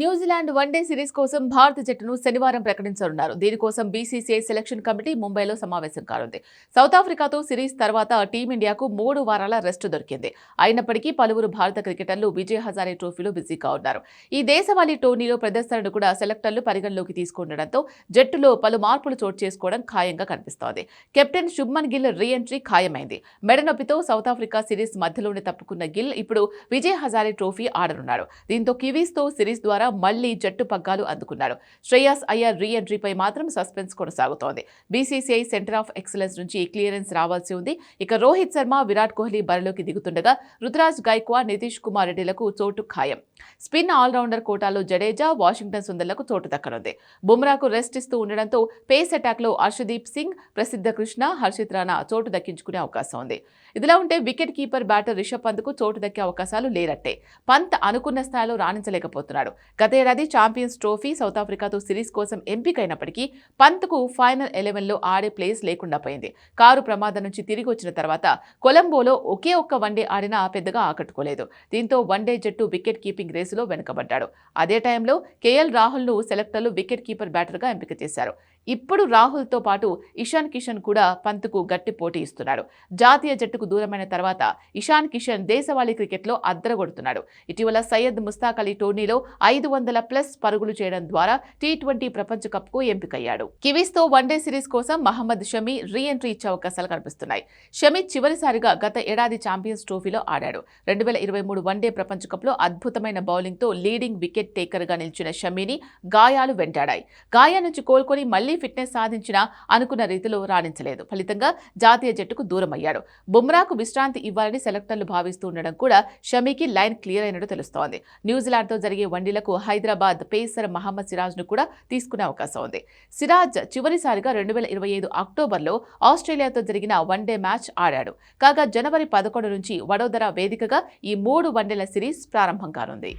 New Zealand one day series కోసం భారత జట్టును శనివారం ప్రకటించనున్నారు. దీనికోసం బీసీసీఐ సెలక్షన్ కమిటీ ముంబైలో సమావేశం కానుంది. సౌత్ ఆఫ్రికాతో సిరీస్ తర్వాత టీమిండియాకు మూడు వారాల రెస్ట్ దొరికింది. అయినప్పటికీ పలువురు భారత క్రికెటర్లు విజయ్ హజారే ట్రోఫీలో బిజీగా ఉన్నారు. ఈ దేశవాళీ టోర్నీలో ప్రదర్శనను కూడా సెలెక్టర్లు పరిగణలోకి తీసుకుండడంతో జట్టులో పలు మార్పులు చోటు చేసుకోవడం ఖాయంగా కనిపిస్తోంది. Captain Shubman Gill re entry ఖాయమైంది మెడనొప్పితో సౌత్ ఆఫ్రికా సిరీస్ మధ్యలోనే తప్పుకున్న గిల్ ఇప్పుడు విజయ్ హజారే ట్రోఫీ ఆడనున్నారు దీంతో కివీస్తో సిరీస్ ద్వారా మళ్ళీ జట్టు పగ్గాలు అందుకున్నాడు శ్రేయాస్ అయ్యర్ రీ ఎంట్రీపై మాత్రం సస్పెన్స్ కొనసాగుతోంది. బీసీసీఐ సెంటర్ ఆఫ్ ఎక్సలెన్స్ నుంచి క్లియరెన్స్ రావాల్సి ఉంది. ఇక రోహిత్ శర్మ విరాట్ కోహ్లీ బరిలోకి దిగుతుండగా రుతురాజ్ గైక్వా నితీష్ కుమార్ రెడ్డిలకు చోటు ఖాయం. స్పిన్ ఆల్రౌండర్ కోటాలో జడేజా వాషింగ్టన్ సుందర్లకు చోటు దక్కనుంది. బుమ్రాకు రెస్ట్ ఇస్తూ ఉండడంతో పేస్ అటాక్లో హర్షదీప్ సింగ్ ప్రసిద్ధ కృష్ణ హర్షిత్ రాణా చోటు దక్కించుకునే అవకాశం ఉంది. ఇదిలా ఉంటే వికెట్ కీపర్ బ్యాటర్ రిషబ్ పంత్కు చోటు దక్కే అవకాశాలు లేనట్టే. పంత్ అనుకున్న స్థాయిలో రాణించలేకపోతున్నాడు. గతేడాది ఛాంపియన్స్ ట్రోఫీ సౌత్ ఆఫ్రికాతో సిరీస్ కోసం ఎంపికైనప్పటికీ పంత్కు ఫైనల్ ఎలెవెన్లో ఆడే ప్లేస్ లేకుండా పోయింది. కారు ప్రమాదం నుంచి తిరిగి వచ్చిన తర్వాత కొలంబోలో ఒకే ఒక్క వన్డే ఆడినా పెద్దగా ఆకట్టుకోలేదు. దీంతో వన్డే జట్టు వికెట్ కీపింగ్ రేసులో వెనుకబడ్డాడు. అదే టైంలో కేఎల్ రాహుల్ను సెలెక్టర్లు వికెట్ కీపర్ బ్యాటర్గా ఎంపిక చేశారు. ఇప్పుడు రాహుల్తో పాటు ఇషాన్ కిషన్ కూడా పంత్కు గట్టి పోటీ ఇస్తున్నాడు జాతీయ జట్టుకు దూరమైన తర్వాత ఇషాన్ కిషన్ దేశవాళీ క్రికెట్లో అద్దరగొడుతున్నాడు. ఇటీవల సయ్యద్ ముస్తాక్ అలీ టోర్నీలో ఐదు వందల ప్లస్ పరుగులు చేయడం ద్వారా టీ ట్వంటీ ప్రపంచ కప్కు ఎంపికయ్యాడు. కివీస్తో వన్డే సిరీస్ కోసం మహమ్మద్ షమి రీ ఎంట్రీ ఇచ్చే అవకాశాలు కనిపిస్తున్నాయి. షమి చివరిసారిగా గత ఏడాది ఛాంపియన్స్ ట్రోఫీలో ఆడాడు. రెండు వేల ఇరవై మూడు వన్డే ప్రపంచ కప్లో అద్భుతమైన బౌలింగ్తో లీడింగ్ వికెట్ టేకర్గా నిలిచిన షమీని గాయాలు వెంటాడాయి. గాయా నుంచి కోలుకొని మళ్ళీ ఫిట్నెస్ సాధించినా అనుకున్న రీతిలో రాణించలేదు. ఫలితంగా జాతీయ జట్టుకు దూరమయ్యాడు. బుమ్రాకు విశ్రాంతి ఇవ్వాలని సెలెక్టర్లు భావిస్తూ ఉండడం కూడా షమీకి లైన్ క్లియర్ అయినట్టు తెలుస్తోంది. న్యూజిలాండ్తో జరిగే వన్డీలకు హైదరాబాద్ పేసర్ మహమ్మద్ సిరాజ్ను కూడా తీసుకునే అవకాశం ఉంది. సిరాజ్ చివరిసారిగా రెండు వేల ఇరవై ఐదు అక్టోబర్లో ఆస్ట్రేలియాతో జరిగిన వన్డే మ్యాచ్ ఆడాడు. కాగా జనవరి పదకొండు నుంచి వడోదర వేదికగా ఈ మూడు వన్డేల సిరీస్ ప్రారంభం కానుంది.